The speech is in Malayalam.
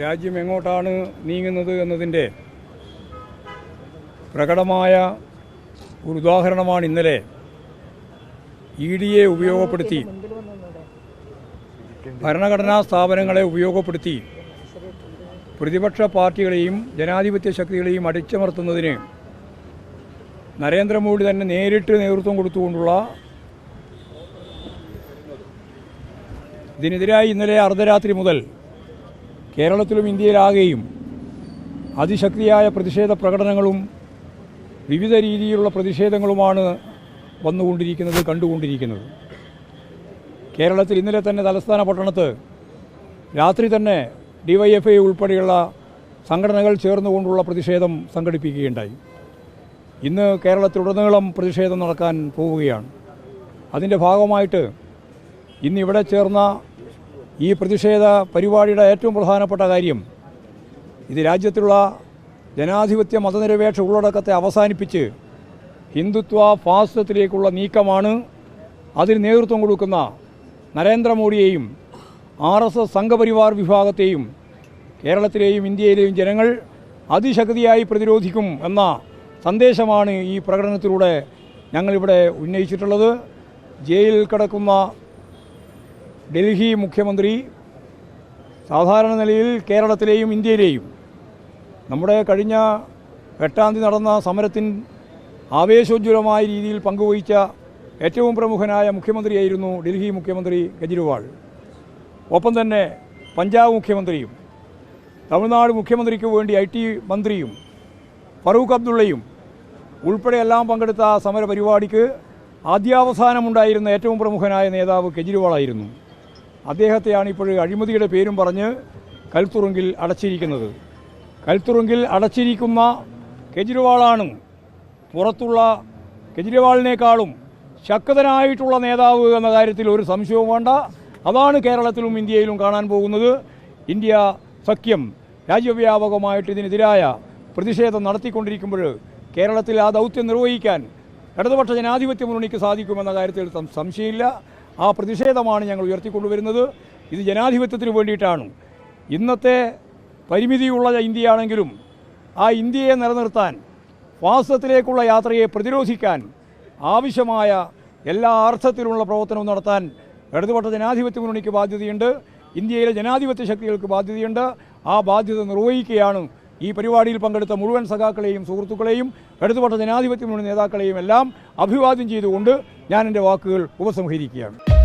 രാജ്യം എങ്ങോട്ടാണ് നീങ്ങുന്നത് എന്നതിന്റെ പ്രകടമായ ഒരു ഉദാഹരണമാണ് ഇന്നലെ ഇ ഡിയെ ഉപയോഗപ്പെടുത്തി. ഭരണഘടനാ സ്ഥാപനങ്ങളെ ഉപയോഗപ്പെടുത്തി. പ്രതിപക്ഷ പാർട്ടികളെയും ജനാധിപത്യ ശക്തികളെയും അടിച്ചമർത്തുന്നതിന് നരേന്ദ്രമോദി തന്നെ നേരിട്ട് നേതൃത്വം കൊടുത്തുകൊണ്ടുള്ള ഇതിനെതിരായി ഇന്നലെ അർദ്ധരാത്രി മുതൽ കേരളത്തിലും ഇന്ത്യയിലാകെയും അതിശക്തിയായ പ്രതിഷേധ പ്രകടനങ്ങളും വിവിധ രീതിയിലുള്ള പ്രതിഷേധങ്ങളുമാണ് വന്നുകൊണ്ടിരിക്കുന്നത് കണ്ടുകൊണ്ടിരിക്കുന്നത്. കേരളത്തിൽ ഇന്നലെ തന്നെ തലസ്ഥാന പട്ടണത്ത് രാത്രി തന്നെ ഡിവൈഎഫ്ഐ ഉൾപ്പെടെയുള്ള സംഘടനകൾ ചേർന്നുകൊണ്ടുള്ള പ്രതിഷേധം സംഘടിപ്പിക്കുകയുണ്ടായി. ഇന്ന് കേരളത്തിലുടനീളം പ്രതിഷേധം നടക്കാൻ പോവുകയാണ്. അതിന്റെ ഭാഗമായിട്ട് ഇന്നിവിടെ ചേർന്ന ഈ പ്രതിഷേധ പരിപാടിയുടെ ഏറ്റവും പ്രധാനപ്പെട്ട കാര്യം ഇത് രാജ്യത്തുള്ള ജനാധിപത്യ മതനിരപേക്ഷ ഉള്ളടക്കത്തെ അവസാനിപ്പിച്ച് ഹിന്ദുത്വ ഫാസിസത്തിലേക്കുള്ള നീക്കമാണ് അതിന് നേതൃത്വം കൊടുക്കുന്ന നരേന്ദ്രമോദിയെയും ആർ എസ് എസ് സംഘപരിവാർ വിഭാഗത്തെയും കേരളത്തിലെയും ഇന്ത്യയിലെയും ജനങ്ങൾ അതിശക്തിയായി പ്രതിരോധിക്കും എന്ന സന്ദേശമാണ് ഈ പ്രകടനത്തിലൂടെ ഞങ്ങളിവിടെ ഉന്നയിച്ചിട്ടുള്ളത്. ജയിലിൽ കിടക്കുന്ന ഡൽഹി മുഖ്യമന്ത്രി സാധാരണ നിലയിൽ കേരളത്തിലെയും ഇന്ത്യയിലെയും നമ്മുടെ കഴിഞ്ഞ എട്ടാം തീയതി നടന്ന സമരത്തിൻ ആവേശോജ്വലമായ രീതിയിൽ പങ്കുവഹിച്ച ഏറ്റവും പ്രമുഖനായ മുഖ്യമന്ത്രിയായിരുന്നു ഡൽഹി മുഖ്യമന്ത്രി കെജ്രിവാൾ. ഒപ്പം തന്നെ പഞ്ചാബ് മുഖ്യമന്ത്രിയും തമിഴ്നാട് മുഖ്യമന്ത്രിക്ക് വേണ്ടി ഐ ടി മന്ത്രിയും ഫറൂഖ് അബ്ദുള്ളയും ഉൾപ്പെടെ എല്ലാം പങ്കെടുത്ത സമര പരിപാടിക്ക് ആദ്യാവസാനമുണ്ടായിരുന്ന ഏറ്റവും പ്രമുഖനായ നേതാവ് കെജ്രിവാളായിരുന്നു അദ്ദേഹത്തെയാണ് ഇപ്പോൾ അഴിമതിയുടെ പേരും പറഞ്ഞ് കൽത്തുറുങ്കിൽ അടച്ചിരിക്കുന്നത്. കൽത്തുറുങ്കിൽ അടച്ചിരിക്കുന്ന കെജ്രിവാളാണ്. പുറത്തുള്ള കെജ്രിവാളിനേക്കാളും ശക്തനായിട്ടുള്ള നേതാവ് എന്ന കാര്യത്തിൽ ഒരു സംശയവും വേണ്ട. അതാണ് കേരളത്തിലും ഇന്ത്യയിലും കാണാൻ പോകുന്നത്. ഇന്ത്യ സഖ്യം രാജ്യവ്യാപകമായിട്ട് ഇതിനെതിരായ പ്രതിഷേധം നടത്തിക്കൊണ്ടിരിക്കുമ്പോൾ കേരളത്തിൽ ആ ദൗത്യം നിർവഹിക്കാൻ ഇടതുപക്ഷ ജനാധിപത്യ മുന്നണിക്ക് സാധിക്കുമെന്ന കാര്യത്തിൽ സംശയമില്ല. ആ പ്രതിഷേധമാണ് ഞങ്ങൾ ഉയർത്തിക്കൊണ്ടുവരുന്നത്. ഇത് ജനാധിപത്യത്തിന് വേണ്ടിയിട്ടാണ്. ഇന്നത്തെ പരിമിതിയുള്ള ഇന്ത്യയാണെങ്കിലും ആ ഇന്ത്യയെ നിലനിർത്താൻ വാസ്തവത്തിലേക്കുള്ള യാത്രയെ പ്രതിരോധിക്കാൻ ആവശ്യമായ എല്ലാ അർത്ഥത്തിലുള്ള പ്രവർത്തനവും നടത്താൻ ഇടതുപക്ഷ ജനാധിപത്യ മുന്നണിക്ക് ബാധ്യതയുണ്ട്. ഇന്ത്യയിലെ ജനാധിപത്യ ശക്തികൾക്ക് ബാധ്യതയുണ്ട്. ആ ബാധ്യത നിർവഹിക്കുകയാണ് ഈ പരിപാടിയിൽ പങ്കെടുത്ത മുഴുവൻ സഖാക്കളെയും സുഹൃത്തുക്കളെയും ഇടതുപക്ഷ ജനാധിപത്യ മുന്നണി നേതാക്കളെയും എല്ലാം അഭിവാദ്യം ചെയ്തുകൊണ്ട് ഞാൻ എന്റെ വാക്കുകൾ ഉപസംഹരിക്കുകയാണ്.